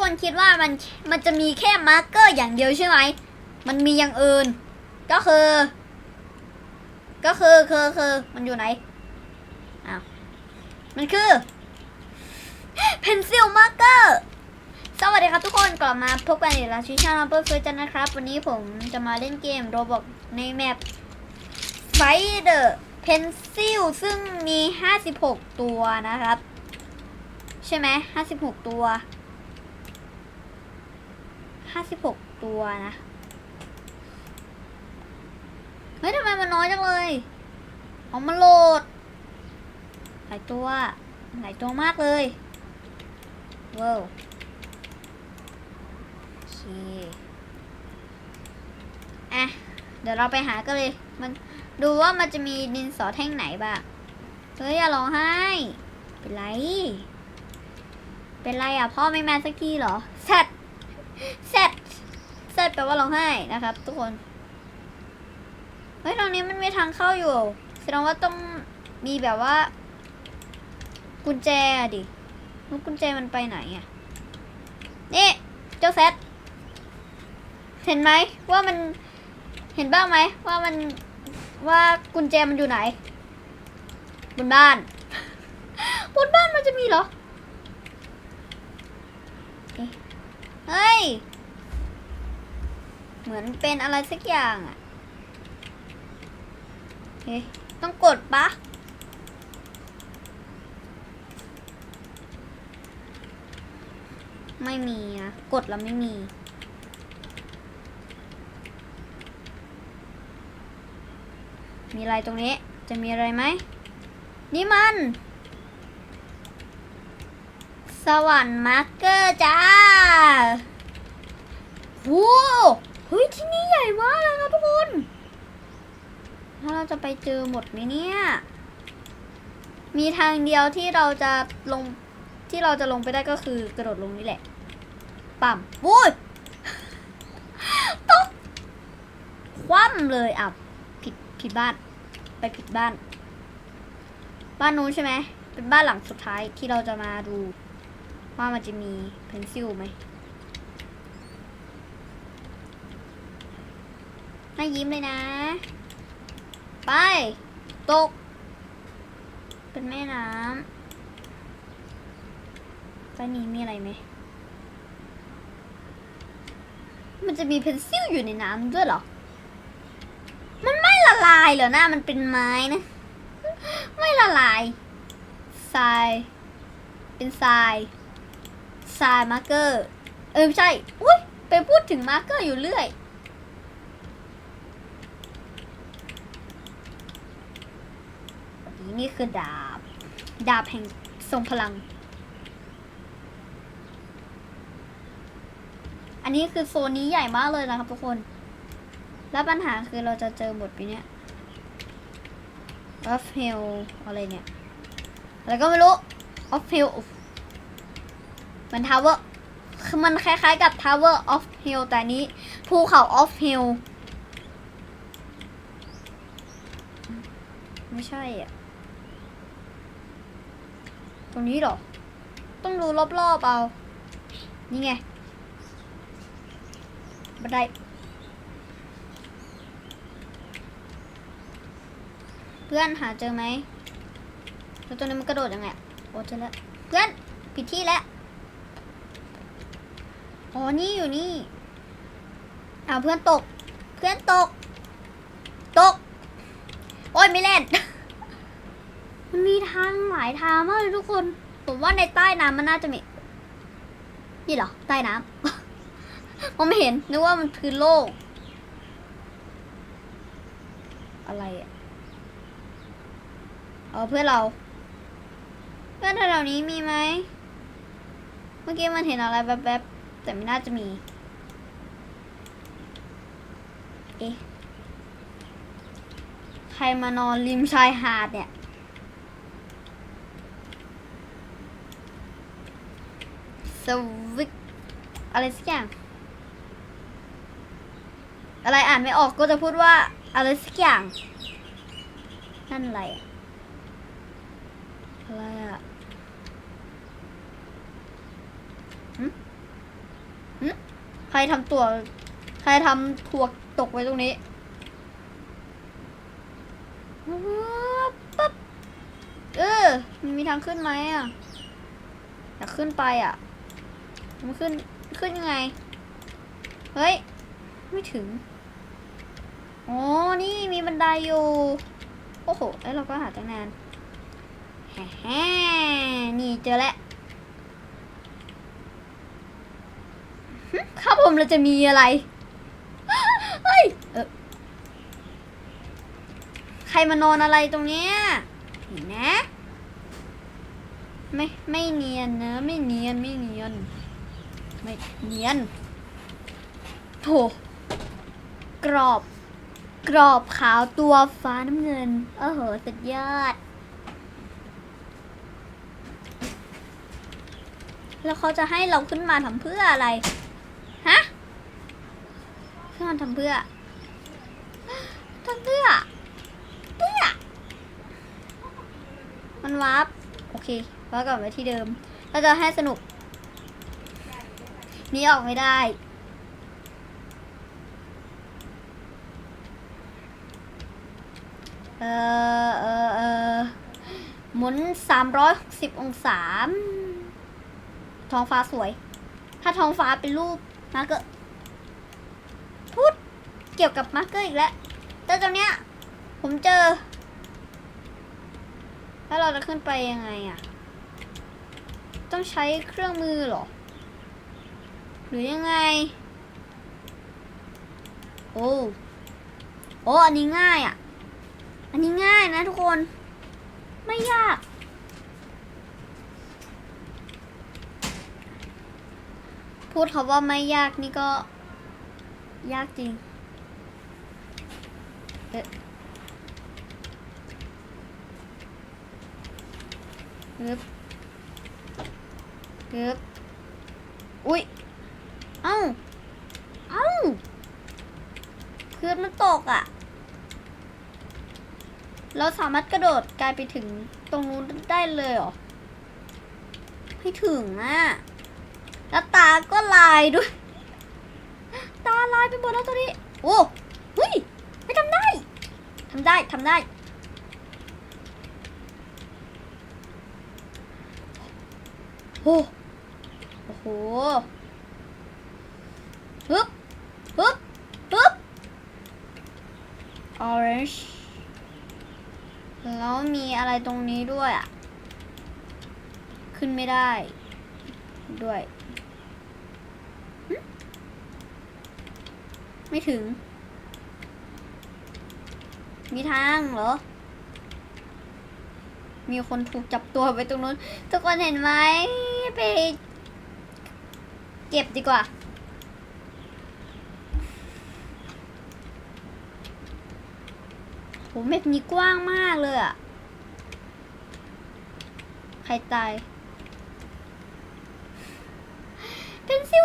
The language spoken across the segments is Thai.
คนคิดว่ามันมันจะมีแค่มาร์กเกอร์อย่างเดียวใช่ไหม มันมีอย่างอื่น ก็คือ ก็คือคือคือมันอยู่ไหน อ้าว มันคือ pencil marker สวัสดีครับทุกคนกลับมาพบกันอีกแล้วชื่อช่องเปิร์เฟิร์จันนะครับ วันนี้ผมจะมาเล่นเกมโรบอกในแมป Finder Pencil ซึ่งมี 56 ตัวนะครับ ใช่ไหม 56 ตัว 56 ตัวนะ เฮ้ยทำไมมันน้อยจังเลยเอามาโหลด หลายตัว หลายตัวมากเลยว้าวโอเคอะ เดี๋ยวเราไปหากันเลย มันดูว่ามันจะมีดินสอแท่งไหนบ้าง เฮ้ยอย่าร้องไห้ เป็นไร เป็นไรอะ พ่อไม่มาสักทีเหรอแซด แซดแซดแปลว่าร้องไห้นะครับ ทุกคน เฮ้ยตรงนี้มันมีทางเข้าอยู่ แสดงว่าต้องมีแบบว่า กุญแจดิลูกกุญแจมันไปไหนอะ นี่ เจ้าแซดเห็นไหมว่ามันเห็นบ้างไหมว่ามันว่ากุญแจมันอยู่ไหน บนบ้าน บนบ้านมันจะมีเหรอ เอ๊ะ เฮ้ย เหมือนเป็นอะไรสักอย่างอะเฮ้ยต้องกดปะไม่มีนะกดแล้วไม่มี มีอะไรตรงนี้ จะมีอะไรไหม นี่มัน สวรรค์มาร์กเกอร์จ้า ว้าวเฮ้ยที่นี่ใหญ่มากเลยครับทุกคน ถ้าเราจะไปเจอหมดไหมเนี่ย มีทางเดียวที่เราจะลงที่เราจะลงไปได้ก็คือกระโดดลงนี่แหละ ปั๊มโว้ยตกคว่ำเลยอะผิดผิดบ้าน ไปผิดบ้าน บ้านนู้นใช่ไหม เป็นบ้านหลังสุดท้ายที่เราจะมาดู ว่ามันจะมีเพนซิลไหม น่ายิ้มเลยนะ ไป ตก เป็นแม่น้ำใต้นี้มีอะไรไหม มันจะมีเพนซิลอยู่ในน้ำด้วยเหรอ มันไม่ละลายเหรอหน้ามันเป็นไม้นะ ไม่ละลายทราย เป็นทรายทรายมาร์เกอร์ เออไม่ใช่ อุ้ยไปพูดถึงมาร์เกอร์อยู่เรื่อย นี่คือดาบ ดาบแห่งทรงพลัง อันนี้คือโซนนี้ใหญ่มากเลยนะครับทุกคน แล้วปัญหาคือเราจะเจอหมดปีเนี้ยออฟเฮลอะไรเนี่ย อะไรก็ไม่รู้ออฟเฮลมันทาวเวอร์คือมันคล้ายๆกับ Tower of Hill แต่นี้ภูเขา of Hill ไม่ใช่อะ รงนี้หรอ ต้องดูรอบๆเอา นี่ไงบันไดเพื่อนหาเจอไหมแล้วตัวนี้มันกระโดดยังไงอะโอ้เจอแล้ว เพื่อนผิดที่แล้ว อ๋อ นี่อยู่นี่อ้าวเพื่อนตก เพื่อนตก ตก โอ้ยไม่เล่น มันมีทางหลายทางมากเลยทุกคน ผมว่าในใต้น้ำมันน่าจะมี นี่เหรอ ใต้น้ำ ผมไม่เห็น นึกว่ามันพื้นโลก อะไรอะเออเพื่อเรา เพื่อนแถวนี้มีไหม เมื่อกี้มันเห็นอะไรแป๊บๆ แต่ไม่น่าจะมี เอ๊ะ ใครมานอนริมชายหาดเนี่ย วิกอะไรสักอย่าง อะไรอ่านไม่ออกก็จะพูดว่าอะไรสักอย่าง นั่นอะไรอะไรอะหึหึใครทำตัว ใครทำถั่วตกไว้ตรงนี้ปั๊บเออมันมีทางขึ้นไหมอะ อยากขึ้นไปอะ มันขึ้น ขึ้นยังไง เฮ้ย ไม่ถึง อ๋อ นี่มีบันไดอยู่ โอ้โห แล้วเราก็หาตั้งนานแฮ่นี่เจอแล้วหึครับผมเราจะมีอะไร เฮ้ย เออใครมานอนอะไรตรงเนี้ยเห็นนะ ไม่ ไม่เนียนนะ ไม่เนียน ไม่เนียน ไม่เนียนโถกรอบ กรอบขาวตัวฟ้าน้ำเงิน โอ้โห สุดยอด แล้วเขาจะให้เราขึ้นมาทำเพื่ออะไร ฮะ ขึ้นมาทำเพื่อทำเพื่อ เพื่อ มันวาร์ปโอเควาร์ปกลับไปที่เดิมเราจะให้สนุก นี่ออกไม่ได้เออเออเออหมุนสามร้อยหกสิบองศาท้องฟ้าสวย ถ้าท้องฟ้าเป็นรูปมาร์เกอร์พูดเกี่ยวกับมาร์เกอร์อีกแล้วแต่ตรงเนี้ยผมเจอ แล้วเราจะขึ้นไปยังไงอะต้องใช้เครื่องมือเหรอ หรือยังไง โอ้ โอ้ อันนี้ง่ายอะ อันนี้ง่ายนะทุกคน ไม่ยาก พูดคำว่าไม่ยากนี่ก็ ยากจริง เอ๊ะฮึบฮึบอุ้ย อ้าเอ้าพื้นมันตกอะ เราสามารถกระโดดกลายไปถึงตรงนู้นได้เลยเหรอไม่ถึงอะแล้วตาก็ลายด้วย ตาลายไปหมดแล้วตัวนี้ โอ้เฮ้ยไม่ทำได้ทำได้ทำได้ โอ้โหฮึบฮึบฮึบ orange แล้วมีอะไรตรงนี้ด้วยอะ ขึ้นไม่ได้ ด้วย ไม่ถึง มีทางเหรอ มีคนถูกจับตัวไปตรงนู้น ทุกคนเห็นไหมไปเก็บดีกว่า โห แมปนี้กว้างมากเลยอะใครตาย เป็นซิว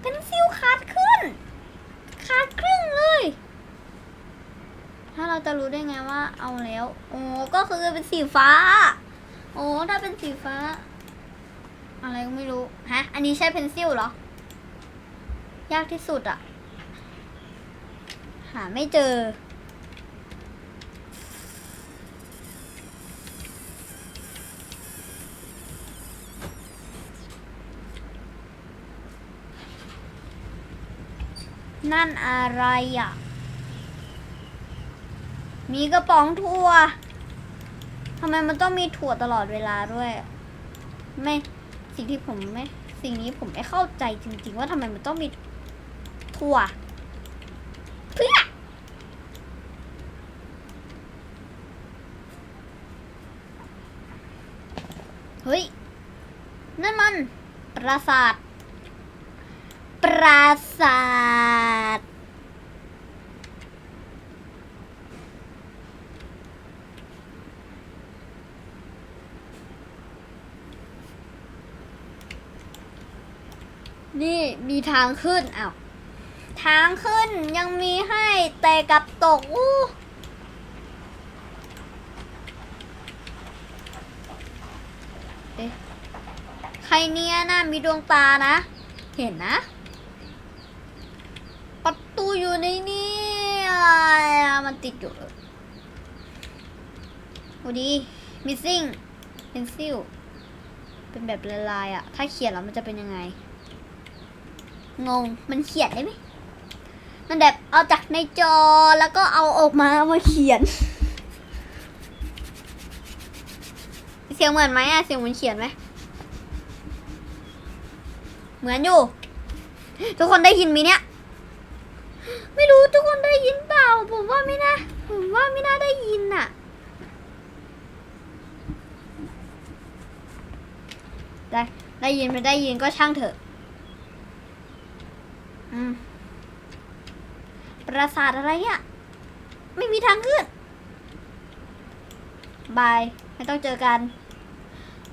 เป็นซิวขาดขึ้น ขาดครึ่งเลย ถ้าเราจะรู้ได้ไงว่าเอาแล้ว โอ้ก็คือเป็นสีฟ้า โอ้ถ้าเป็นสีฟ้า อะไรก็ไม่รู้ ฮะ อันนี้ใช่เพนซิลเหรอ ยากที่สุดอะหาไม่เจอ นั่นอะไรอะ มีกระป๋องถั่วทำไมมันต้องมีถั่วตลอดเวลาด้วย ไม่ สิ่งที่ผมไม่ สิ่งนี้ผมไม่เข้าใจจริง ๆ ว่าทำไมมันต้องมีถั่ว เพื่อเฮ้ย นั่นมัน ปราสาท ปราสาท นี่มีทางขึ้นอ้าวทางขึ้นยังมีให้แต่กับตกอู้เอ๊ะใครเนี่ยนะมีดวงตานะ เห็นนะ ประตูอยู่ในนี้มันติดอยู่โอ้ดี missing pencil เป็นแบบละลายอะถ้าเขียนแล้วมันจะเป็นยังไง งง มันเขียนได้ไหมมันแบบเอาจากในจอแล้วก็เอาออกมามาเขียน เสียงเหมือนไหมอะเสียงเหมือนเขียนไหม เหมือนอยู่ ทุกคนได้ยินไหมเนี่ย ไม่รู้ทุกคนได้ยินเปล่า ผมว่าไม่น่าผมว่าไม่น่าได้ยินน่ะได้ได้ยินไม่ได้ยินก็ช่างเถอะ ปราสาทอะไรอะ่ะไม่มีทางขึ้นบาย ไม่ต้องเจอกัน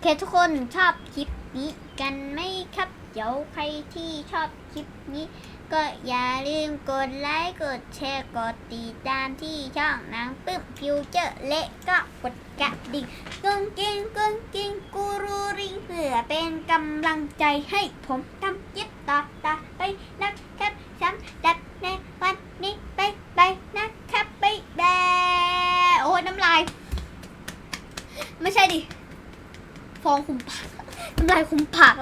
เคทุกคนชอบคลิปนี้กันไหมครับ เดี๋ยวใครที่ชอบคลิปนี้ ก็อย่าลืมกดไลค์ กดแชร์ กดติดตามที่ช่องนางปึ๊บฟิวเจอร์เละก็กดกระดิ่งกุ้งกิ้งกุ้งกิ้งกูรูริงเพื่อเป็นกำลังใจให้ผมทำคลิปต่อต่อไปนะครับสำหรับในวันนี้ไปไปนะครับไปแบโอ้ยน้ำลาย ไม่ใช่ดิ ฟอง คุมปากน้ำลายคุมปาก